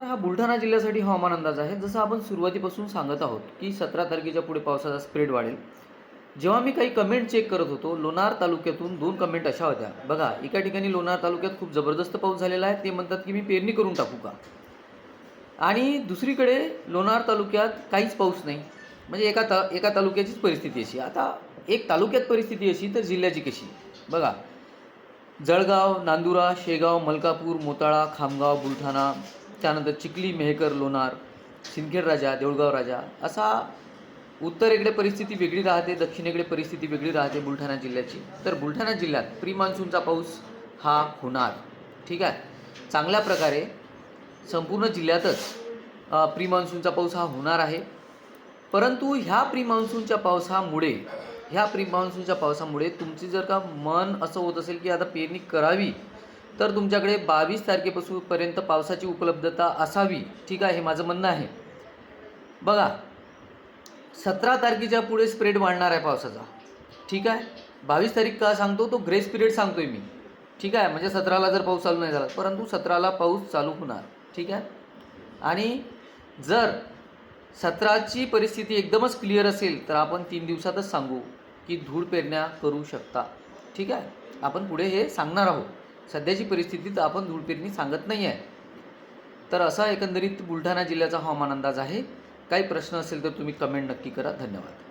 हा बुलढाणा जिल्ह्यासाठी हवामान अंदाज आहे. जसं आपण सुरुवातीपासून सांगत आहोत की सतरा तारखेच्या पुढे पावसाचा स्प्रेड वाढेल. जेव्हा मी काही कमेंट चेक करत होतो लोणार तालुक्यातून दोन कमेंट अशा होत्या. बघा एका ठिकाणी लोणार तालुक्यात खूप जबरदस्त पाऊस झालेला आहे. ते म्हणतात की मी पेरणी करून टाकू का? आणि दुसरीकडे लोणार तालुक्यात काहीच पाऊस नाही. म्हणजे एका ता एका तालुक्याचीच परिस्थिती अशी. आता एक तालुक्यात परिस्थिती अशी तर जिल्ह्याची कशी? बघा जळगाव नांदुरा शेगाव मलकापूर मोताळा खामगाव बुलढाणा त्यानंतर चिखली मेहकर लोणार सिंदखेड राजा देऊळगाव राजा असा उत्तरेकडे परिस्थिती वेगळी राहते दक्षिणेकडे परिस्थिती वेगळी राहते बुलढाणा जिल्ह्याची. तर बुलढाणा जिल्ह्यात प्री मान्सूनचा पाऊस हा होणार. ठीक आहे? चांगल्या प्रकारे संपूर्ण जिल्ह्यातच प्री मान्सूनचा पाऊस हा होणार आहे. परंतु ह्या प्री मान्सूनच्या पावसामुळे ह्या प्री मान्सूनच्या पावसामुळे तुमची जर का मन असं होत असेल की आता पेरणी करावी तर तुमच्याकडे बावीस तारखेपासून पर्यंत पावसाची उपलब्धता असावी ठीक आहे हे माझं म्हणणं आहे. बघा सतरा तारखेच्या पुढे स्प्रेड वाढणार आहे पावसाचा ठीक आहे? बावीस तारीख का सांगतो? तो ग्रेस पिरियड सांगतोय मी ठीक आहे? म्हणजे सतराला जर पाऊस चालू नाही झाला परंतु सतराला पाऊस चालू होणार ठीक आहे? आणि जर सतराची परिस्थिती एकदमच क्लिअर असेल तर आपण तीन दिवसातच सांगू की धूळ पेरण्या करू शकता ठीक आहे? आपण पुढे हे सांगणार आहोत. सध्याची परिस्थितीत आपण धूळ पेरणी सांगत नाही आहे तर असा एकंदरीत बुलढाणा जिल्ह्याचा हवामान अंदाज आहे. काही प्रश्न असेल तर तुम्ही कमेंट नक्की करा. धन्यवाद.